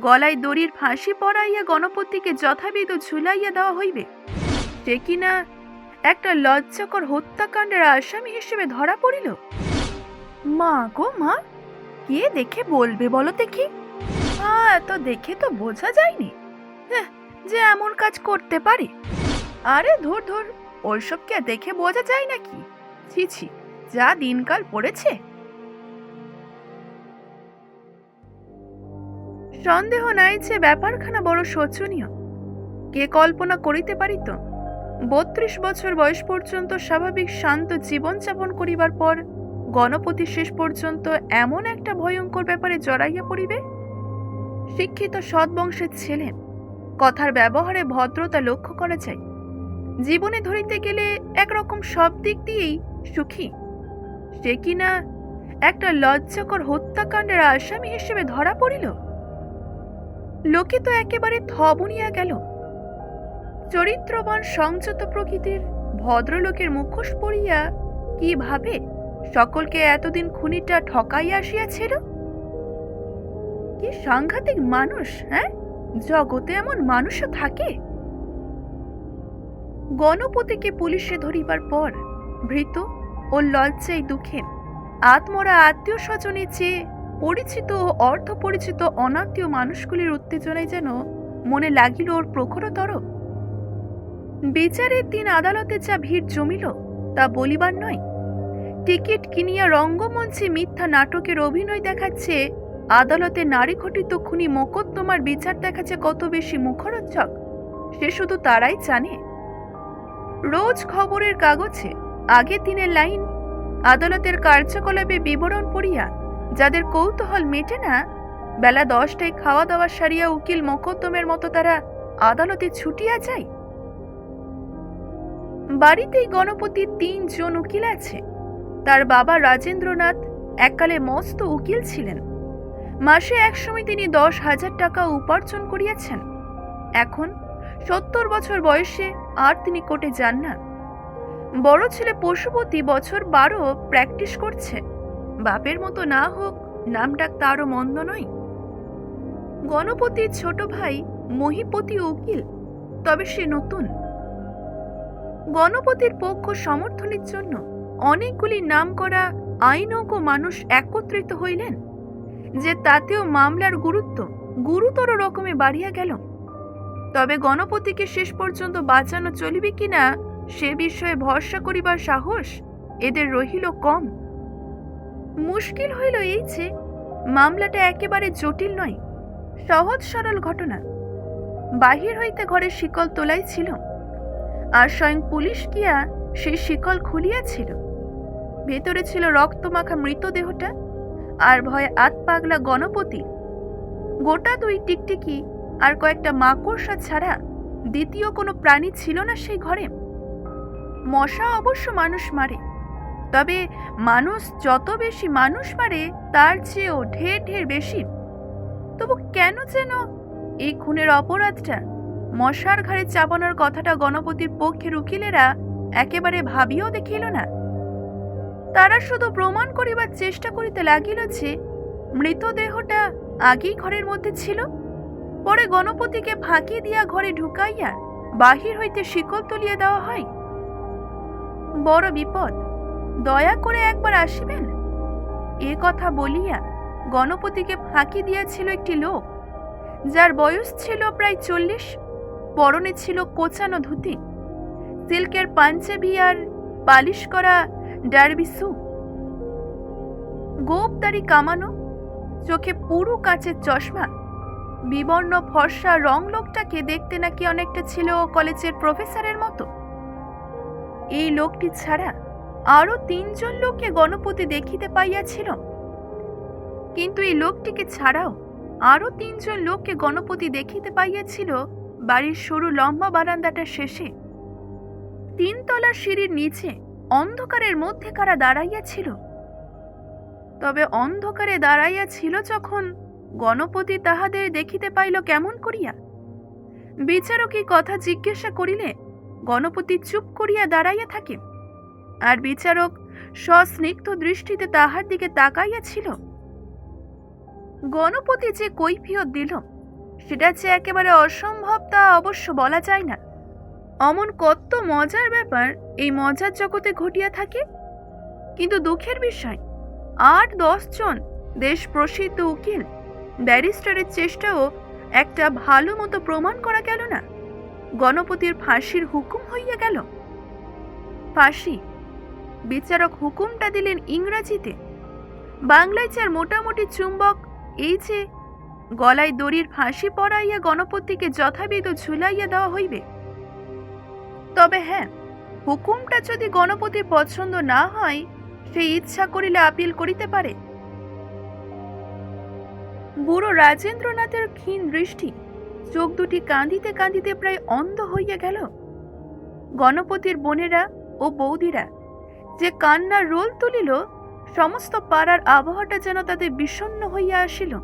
গলায় দড়ির ফাঁসি পরাইয়া গণপতিকে যথাবিধ ঝুলাইয়া দেওয়া হইবে? সে কিনা একটা লজ্জাকর হত্যাকাণ্ডের আসামি হিসেবে ধরা পড়িল? মা গো মা কে দেখে বলবে বলো দেখি? হ্যাঁ তো দেখে তো বোঝা যায়নি। হ্যাঁ, যে এমন কাজ করতে পারে। আরে ধর ধর ওইসব কে দেখে বোঝা যায় নাকি? ছি ছি যা দিনকাল পড়েছে। সন্দেহ নাই যে ব্যাপারখানা বড় শোচনীয়। কে কল্পনা করিতে পারিত বত্রিশ বছর বয়স পর্যন্ত স্বাভাবিক শান্ত জীবনযাপন করিবার পর গণপতি শেষ পর্যন্ত এমন একটা ভয়ঙ্কর ব্যাপারে জড়াইয়া পড়িবে? শিক্ষিত সৎবংশের ছেলে, কথার ব্যবহারে ভদ্রতা লক্ষ্য করা যায়। জীবনে ধরিতে গেলে একরকম সব দিক দিয়েই সুখী। সে কিনা একটা লজ্জাকর হত্যাকাণ্ডের আসামি হিসেবে ধরা পড়িল? লোকে তো একেবারে থবনিয়া গেল। চরিত্রবান, সংযত প্রকৃতির ভদ্রলোকের মুখোশ পড়িয়া কীভাবে সকলকে এতদিন খুনিটা ঠকাইয়া আসিয়াছিল? কি সাংঘাতিক মানুষ হ্যাঁ? জগতে এমন মানুষও থাকে। গণপতিকে পুলিশে ধরিবার পর ভৃত ও লজ্জায় দুঃখে আত্মরা আত্মীয় স্বজনের চেয়ে পরিচিত ও অর্ধ পরিচিত অনাত্মীয় মানুষগুলির উত্তেজনায় যেন মনে লাগিল ওর প্রখরতর। বিচারের দিন আদালতে যা ভিড় জমিল, তা বলিবার নয়। টিকিট কিনিয়া রঙ্গমঞ্চে মিথ্যা নাটকের অভিনয় দেখাচ্ছে, আদালতে নারী ঘটিত খুনি মোকদ্দমার বিচার দেখাচ্ছে কত বেশি মুখরোচক, সে শুধু তারাই জানে। রোজ খবরের কাগজে আগে দিনের লাইন, আদালতের কার্যকলাপে বিবরণ পড়িয়া যাদের কৌতূহল মেটে না, বেলা দশটায় খাওয়া দাওয়া সারিয়া উকিল মকদ্দমের মতো তারা আদালতে ছুটিয়া যায়। বাড়িতেই গণপতির তিনজন উকিল আছে। তার বাবা রাজেন্দ্রনাথ এককালে মস্ত উকিল ছিলেন। মাসে একসময় তিনি দশ হাজার টাকা উপার্জন করিয়াছেন। এখন সত্তর বছর বয়সে আর তিনি কোর্টে যান না। বড় ছেলে পশুপতি বছর বারো প্র্যাকটিস করছে। বাপের মতো না হোক, নামডাক তারও মন্দ নয়। গণপতির ছোট ভাই মহিপতি উকিল, তবে সে নতুন। গণপতির পক্ষ সমর্থনের জন্য অনেকগুলি নাম করা আইনজ্ঞ মানুষ একত্রিত হইলেন, যে তাতেও মামলার গুরুত্ব গুরুতর রকমে বাড়িয়া গেল। তবে গণপতিকে শেষ পর্যন্ত বাঁচানো চলিবে কিনা সে বিষয়ে ভরসা করিবার সাহস এদের রহিল কম। মুশকিল হইল এই যে, মামলাটা একেবারে জটিল নয়, সহজ সরল ঘটনা। বাহির হইতে ঘরে শিকল তোলাই ছিল, আর স্বয়ং পুলিশ গিয়া সেই শিকল খুলিয়াছিল? ভেতরে ছিল রক্তমাখা মৃতদেহটা, আর ভয়ে আত পাগলা গণপতি। গোটা দুই টিকটিকি আর কয়েকটা মাকড়সা ছাড়া দ্বিতীয় কোনো প্রাণী ছিল না সেই ঘরে। মশা অবশ্য মানুষ মারে তবে মানুষ যত বেশি মানুষ মারে, তার চেয়েও ঢের ঢের বেশি। তবু কেন যেন এই খুনের অপরাধটা, মশার ঘাড়ে চাপানোর কথাটা গণপতির পক্ষের উকিলেরা একেবারে ভাবিও দেখিল না। তারা শুধু প্রমাণ করিবার চেষ্টা করিতে লাগিল যে, মৃতদেহটা আগেই ঘরের মধ্যে ছিল। পরে গণপতিকে ফাঁকি দিয়া ঘরে ঢুকাইয়া বাহির হইতে শিকল তুলিয়ে দেওয়া হয়। বড় বিপদ। দয়া করে একবার আসিবেন? এ কথা বলিয়া গণপতিকে ফাঁকি দিয়াছিল একটি লোক, যার বয়স ছিল প্রায় চল্লিশ, পরনে ছিল কোচানো ধুতি, সিল্কের পাঞ্জাবি আর পালিশ করা ডার্বি সু গোপদারি কামানো, চোখে পুরু কাচের চশমা, বিবর্ণ ফর্সা রং লোকটাকে দেখতে নাকি অনেকটা ছিল কলেজের প্রফেসরের মতো। এই লোকটি ছাড়া আরও তিনজন লোককে গণপতি দেখিতে পাইয়াছিল। কিন্তু এই লোকটিকে ছাড়াও আরও তিনজন লোককে গণপতি দেখিতে পাইয়াছিল বাড়ির সরু লম্বা বারান্দাটার শেষে। তিনতলা সিঁড়ির নিচে অন্ধকারের মধ্যে কারা দাঁড়াইয়াছিল। তবে অন্ধকারে দাঁড়াইয়া ছিল যখন গণপতি তাহাদের দেখিতে পাইল কেমন করিয়া। বিচারক কথা জিজ্ঞাসা করিলে, গণপতি চুপ করিয়া দাঁড়াইয়া থাকে। আর বিচারক সস্নিগ্ধ দৃষ্টিতে তাহার দিকে তাকাইয়াছিল। গণপতি যে কৈফিয়ত দিল, সেটা যে একেবারে অসম্ভব তা অবশ্য বলা যায় না। অমন কত মজার ব্যাপার এই মজার জগতে ঘটিয়া থাকে? কিন্তু দুঃখের বিষয়, আট জন দেশ প্রসিদ্ধ উকিল ব্যারিস্টারের চেষ্টাও একটা ভালো মতো প্রমাণ করা গেল না? গণপতির ফাঁসির হুকুম হইয়া গেল? ফাঁসি বিচারক হুকুমটা দিলেন ইংরাজিতে। বাংলায় যার মোটামুটি চুম্বক, এই যে, গলায় দড়ির ফাঁসি পরাইয়া গণপতিকে যথাবিধ ঝুলাইয়া দেওয়া হইবে। তবে হ্যাঁ হুকুমটা যদি গণপতির পছন্দ না হয়, সে ইচ্ছা করিলে আপিল করিতে পারে। বুড়ো রাজেন্দ্রনাথের ক্ষীণ দৃষ্টি চোখ দুটি কাঁদিতে কাঁদিতে প্রায় অন্ধ হইয়া গেল। গণপতির বোনেরা ও বৌদিরা যে কান্নার রোল তুলিল, সমস্ত পাড়ার আবহাওয়াটা যেন তাদের বিষণ্ণ হইয়া আসিল।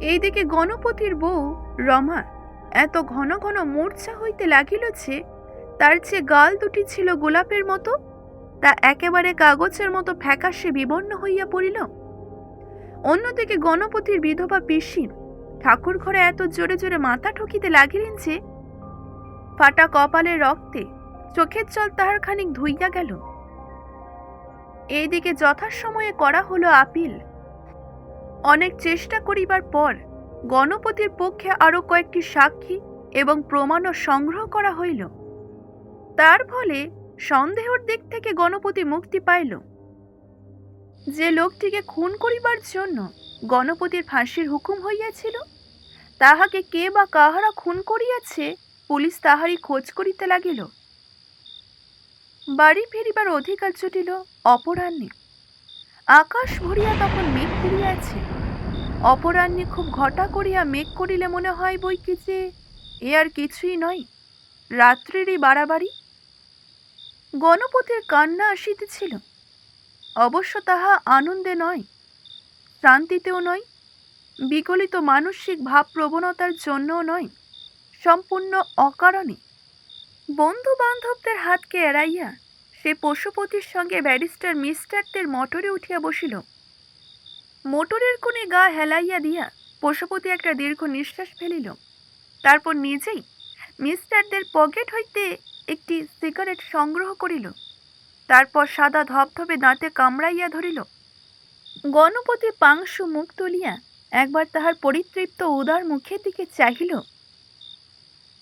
এইদিকে গণপতির বউ রমা এত ঘন ঘন মূর্ছা হইতে লাগিল যে, তার যে গাল দুটি ছিল গোলাপের মতো, তা একেবারে কাগজের মতো ফ্যাকাশে বিবর্ণ হইয়া পড়িল। অন্যদিকে গণপতির বিধবা পিসি ঠাকুর ঘরে এত জোরে জোরে মাথা ঠকিতে লাগিলেন যে, ফাটা কপালের রক্তে চোখের জল তাহার খানিক ধুইয়া গেল। এইদিকে যথাসময়ে করা হলো আপিল। অনেক চেষ্টা করিবার পর গণপতির পক্ষে আরও কয়েকটি সাক্ষী এবং প্রমাণও সংগ্রহ করা হইল। তার ফলে সন্দেহর দিক থেকে গণপতি মুক্তি পাইল। যে লোকটিকে খুন করিবার জন্য গণপতির ফাঁসির হুকুম হইয়াছিল, তাহাকে কে বা কাহারা খুন করিয়াছে পুলিশ তাহারই খোঁজ করিতে লাগিল। বাড়ি ফিরিবার অধিকার জুটিল অপরাহ্নে। আকাশ ভরিয়া তখন মেঘ ফিরিয়াছে। অপরাহ্নে খুব ঘটা করিয়া মেঘ করিলে মনে হয় বই কি যে এ আর কিছুই নয়, রাত্রিরই বাড়াবাড়ি। গণপতির কান্না আসিতেছিল। অবশ্য তাহা আনন্দে নয়, শান্তিতেও নয়, বিকলিত মানসিক ভাব প্রবণতার জন্যও নয়, সম্পূর্ণ অকারণে। বন্ধু বান্ধবদের হাতকে এড়াইয়া সে পশুপতির সঙ্গে ব্যারিস্টার মিস্টারদের মোটরে উঠিয়া বসিল। মোটরের কোণে গা হেলাইয়া দিয়া পশুপতি একটা দীর্ঘ নিঃশ্বাস ফেলিল। তারপর নিজেই মিস্টারদের পকেট হইতে একটি সিগারেট সংগ্রহ করিল। তারপর সাদা ধবধবে দাঁতে কামড়াইয়া ধরিল। গণপতি পাংশু মুখ তুলিয়া একবার তাহার পরিতৃপ্ত উদার মুখের দিকে চাহিল।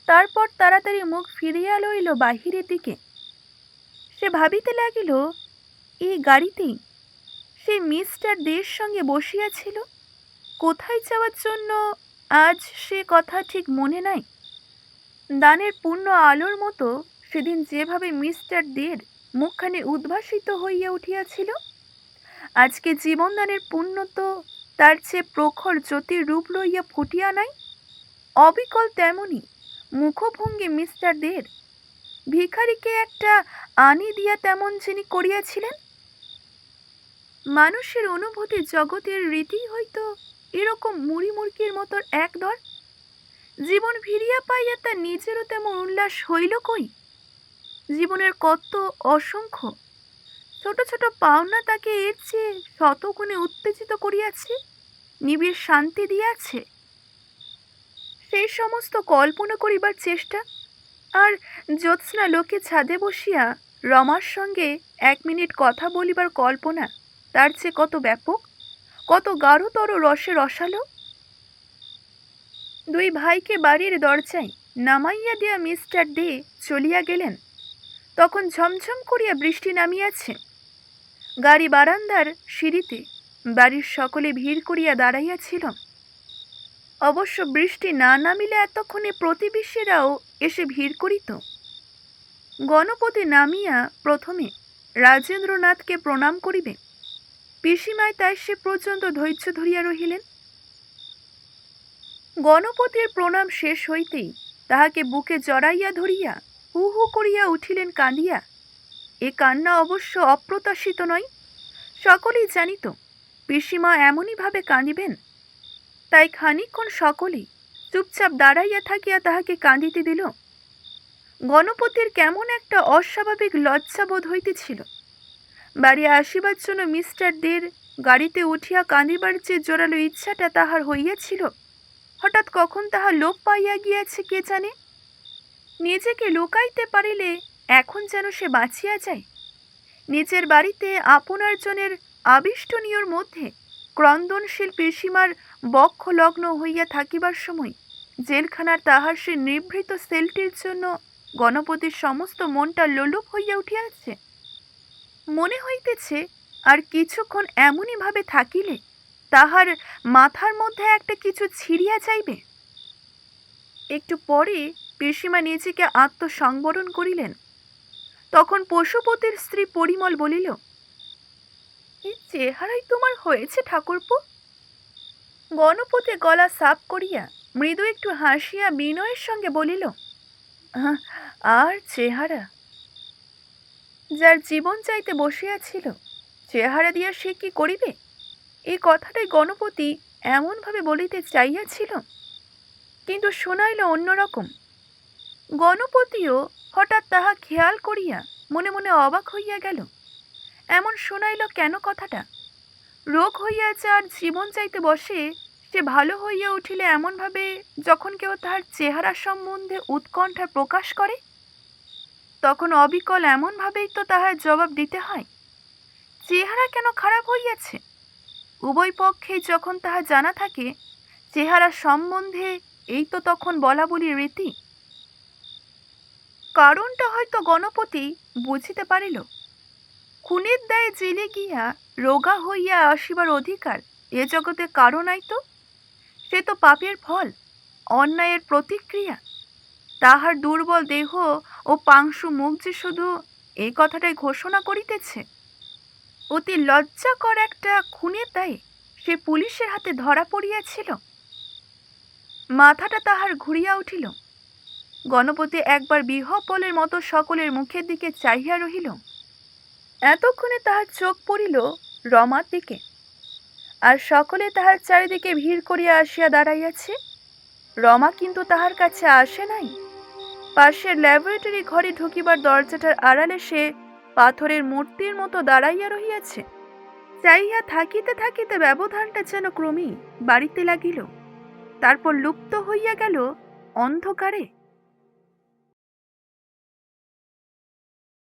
তারপর তাড়াতাড়ি মুখ ফিরিয়া লইল বাহিরের দিকে। সে ভাবিতে লাগিল এই গাড়িতেই সে মিস্টার দের সঙ্গে বসিয়াছিল, কোথায় যাওয়ার জন্য আজ সে কথা ঠিক মনে নাই? দানের পূর্ণ আলোর মতো সেদিন যেভাবে মিস্টার দের মুখখানে উদ্ভাসিত হইয়া উঠিয়াছিল, আজকে জীবনদানের পুণ্য তো তার চেয়ে প্রখর জ্যোতির রূপ লইয়া ফুটিয়া নাই? অবিকল তেমনি মুখভঙ্গি, মিস্টার দের ভিখারিকে একটা আনি দিয়া তেমন যিনি করিয়াছিলেন? মানুষের অনুভূতি জগতের রীতি হইতো এরকম মুড়ি মুরকির মতো এক দর জীবন ফিরিয়া পাইয়া তার নিজেরও তেমন উল্লাস হইল কই? জীবনের কত অসংখ্য। ছোট ছোট পাওনা তাকে এর চেয়ে শতগুণে উত্তেজিত করিয়াছে, নিবিড় শান্তি দিয়াছে। সেই সমস্ত কল্পনা করিবার চেষ্টা? আর জ্যোৎস্না লোকে ছাদে বসিয়া রমার সঙ্গে এক মিনিট কথা বলিবার কল্পনা, তার চেয়ে কত ব্যাপক, কত গাঢ়তর রসে রসালো। দুই ভাইকে বাড়ির দরজায় নামাইয়া দিয়া মিস্টার ডে চলিয়া গেলেন। তখন ঝমঝম করিয়া বৃষ্টি নামিয়াছে। গাড়ি বারান্দার সিঁড়িতে বাড়ির সকলে ভিড় করিয়া দাঁড়াইয়াছিল। অবশ্য বৃষ্টি না নামিলে এতক্ষণে প্রতিবেশীরাও এসে ভিড় করিত। গণপতি নামিয়া প্রথমে রাজেন্দ্রনাথকে প্রণাম করিবে পিসিমায় তাই সে পর্যন্ত ধৈর্য ধরিয়া রহিলেন। গণপতির প্রণাম শেষ হইতেই তাহাকে বুকে জড়াইয়া ধরিয়া হু হু করিয়া উঠিলেন কাঁদিয়া। এ কান্না অবশ্য অপ্রত্যাশিত নয়। সকলেই জানিত, পিসিমা এমনইভাবে কাঁদিবেন তাই খানিকক্ষণ সকলেই চুপচাপ দাঁড়াইয়া থাকিয়া তাহাকে কাঁদিতে দিল। গণপতির কেমন একটা অস্বাভাবিক লজ্জাবোধ হইতেছিল। বাড়ি আসিবার জন্য মিস্টার দের গাড়িতে উঠিয়া কাঁদিবার যে জোরালো ইচ্ছাটা তাহার হইয়াছিল, হঠাৎ কখন তাহা লোপ পাইয়া গিয়াছে কে জানে? নিজেকে লুকাইতে পারিলে এখন যেন সে বাঁচিয়া যায়। নিজের বাড়িতে আপনার জনের আবিষ্টনীয়র মধ্যে ক্রন্দনশীল পিসিমার বক্ষ লগ্ন হইয়া থাকিবার সময় জেলখানার তাহার সে নিভৃত সেলটির জন্য গণপতির সমস্ত মনটা লোলুপ হইয়া উঠিয়াছে। মনে হইতেছে আর কিছুক্ষণ এমনই ভাবে থাকিলে তাহার মাথার মধ্যে একটা কিছু ছিড়িয়া যাইবে। একটু পরে পিসিমা নিজেকে আত্মসংবরণ করিলেন। তখন পশুপতির স্ত্রী পরিমল বলিল এই চেহারাই তোমার হয়েছে ঠাকুরপো? গণপতি গলা সাপ করিয়া মৃদু একটু হাসিয়া বিনয়ের সঙ্গে বলিল "আহ, আর চেহারা? যার জীবন চাইতে বসিয়াছিল চেহারা দিয়া সে কি করিবে? এই কথাটাই গণপতি এমনভাবে বলিতে চাইয়াছিল কিন্তু শোনাইল অন্যরকম। গণপতিও হঠাৎ তাহা খেয়াল করিয়া মনে মনে অবাক হইয়া গেল এমন শোনাইল কেন কথাটা? রোগ হইয়াছে আর জীবন চাইতে বসে, সে ভালো হইয়া উঠিলে এমনভাবে যখন কেউ তাহার চেহারা সম্বন্ধে উৎকণ্ঠা প্রকাশ করে? তখন অবিকল এমনভাবেই তো তাহার জবাব দিতে হয়। চেহারা কেন খারাপ হইয়াছে? উভয় পক্ষেই যখন তাহা জানা থাকে, চেহারা সম্বন্ধে এই তো তখন বলা বলি রীতি। কারণটা হয়তো গণপতি বুঝিতে পারিল। খুনের দায়ে জেলে গিয়া রোগা হইয়া আসিবার অধিকার এ জগতে কারও নাই তো? সে তো পাপের ফল, অন্যায়ের প্রতিক্রিয়া। তাহার দুর্বল দেহ ও পাংশু মুখ যে শুধু এই কথাটাই ঘোষণা করিতেছে। অতি লজ্জাকর একটা খুনের দায়ে সে পুলিশের হাতে ধরা পড়িয়াছিল। মাথাটা তাহার ঘুরিয়া উঠিল। গণপতি একবার বিহবলের মতো সকলের মুখের দিকে চাহিয়া রহিল। এতক্ষণে তাহার চোখ পড়িল রমার দিকে। আর সকলে তাহার চারিদিকে ভিড় করিয়া আসিয়া দাঁড়াইয়াছে। রমা কিন্তু তাহার কাছে আসে নাই। পাশের ল্যাবরেটরি ঘরে ঢুকিবার দরজাটার আড়ালে সে পাথরের মূর্তির মতো দাঁড়াইয়া রহিয়াছে। চাইয়া থাকিতে থাকিতে ব্যবধানটা যেন ক্রমেই বাড়িতে লাগিল। তারপর লুপ্ত হইয়া গেল অন্ধকারে।